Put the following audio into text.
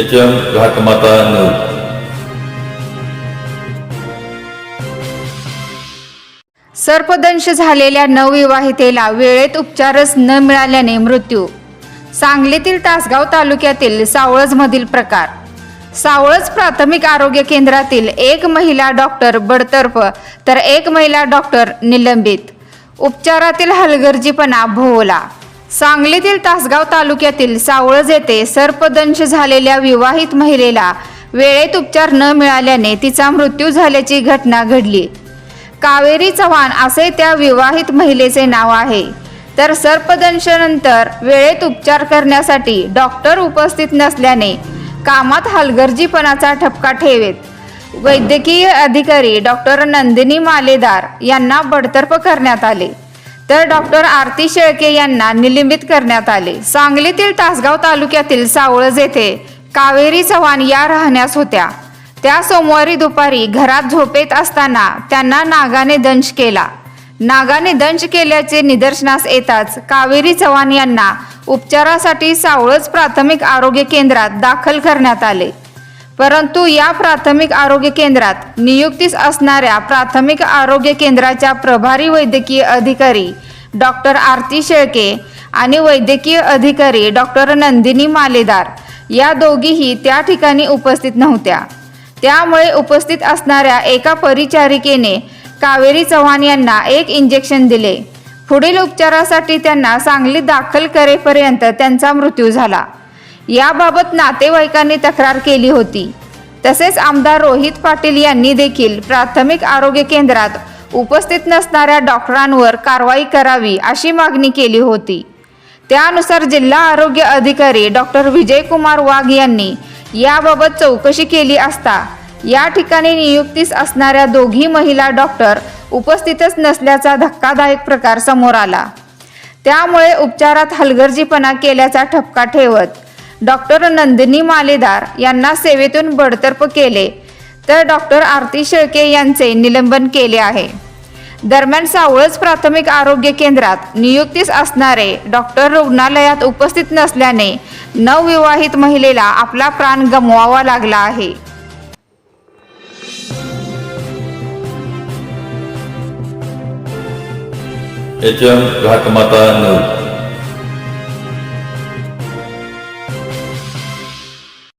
H M घाटमाता news सर्पदंश झालेल्या नवविवाहितेला वेळेत उपचारच न मिळाल्याने मृत्यू. सांगलीतील तासगाव तालुक्यातील सावळजमधील प्रकार. सावळज प्राथमिक आरोग्य केंद्रातील एक महिला डॉक्टर बडतर्फ तर एक महिला डॉक्टर निलंबित. उपचारातील हलगर्जीपणा भोवला. सांगलीतील तासगाव तालुक्यातील सावळज येथे सर्पदंश झालेल्या विवाहित महिलेला वेळेत उपचार न मिळाल्याने तिचा मृत्यू झाल्याची घटना घडली. कावेरी चव्हाण असे त्या विवाहित महिलेचे नाव आहे. तर सर्पदंशनंतर वेळेत उपचार करण्यासाठी डॉक्टर उपस्थित नसल्याने कामात हलगर्जीपणाचा ठपका ठेवेत. वैद्यकीय अधिकारी डॉक्टर नंदिनी मालेदार यांना बडतर्फ करण्यात आले. तर डॉक्टर आरती शेळके यांना निलंबित करण्यात आले. सांगलीतील तासगाव तालुक्यातील सावळज येथे कावेरी चव्हाण या राहण्यास होत्या. त्या सोमवारी दुपारी घरात झोपेत असताना त्यांना नागाने दंश केला. नागाने दंश केल्याचे निदर्शनास येताच कावेरी चव्हाण यांना उपचारासाठी सावळज प्राथमिक आरोग्य केंद्रात दाखल करण्यात आले. परंतु या प्राथमिक आरोग्य केंद्रात नियुक्तीस असणाऱ्या प्राथमिक आरोग्य केंद्राच्या प्रभारी वैद्यकीय अधिकारी डॉक्टर आरती शेळके आणि वैद्यकीय अधिकारी डॉक्टर नंदिनी मालेदार या दोघीही त्या ठिकाणी उपस्थित नव्हत्या. त्यामुळे उपस्थित असणाऱ्या एका परिचारिकेने कावेरी चव्हाण यांना एक इंजेक्शन दिले. पुढील उपचारासाठी त्यांना सांगलीत दाखल करेपर्यंत त्यांचा मृत्यू झाला. याबाबत नातेवाईकांनी तक्रार केली होती. तसेच आमदार रोहित पाटील यांनी देखील प्राथमिक आरोग्य केंद्रात उपस्थित नसणाऱ्या डॉक्टरांवर कारवाई करावी अशी मागणी केली होती. त्यानुसार जिल्हा आरोग्य अधिकारी डॉक्टर विजयकुमार वाघ यांनी याबाबत चौकशी केली असता या ठिकाणी नियुक्तीस असणाऱ्या दोघी महिला डॉक्टर उपस्थितच नसल्याचा धक्कादायक प्रकार समोर आला. त्यामुळे उपचारात हलगर्जीपणा केल्याचा ठपका ठेवत डॉक्टर नंदिनी मालेदार यांना सेवेतून बडतर्फ केले. तर डॉक्टर आरती शेळके यांचे निलंबन केले आहे. दरम्यान सावळच प्राथमिक आरोग्य केंद्रात नियुक्तीस असणारे डॉक्टर रुग्णालयात उपस्थित नसल्याने नवविवाहित महिलेला आपला प्राण गमवावा लागला आहे. घाटमाता न्यूज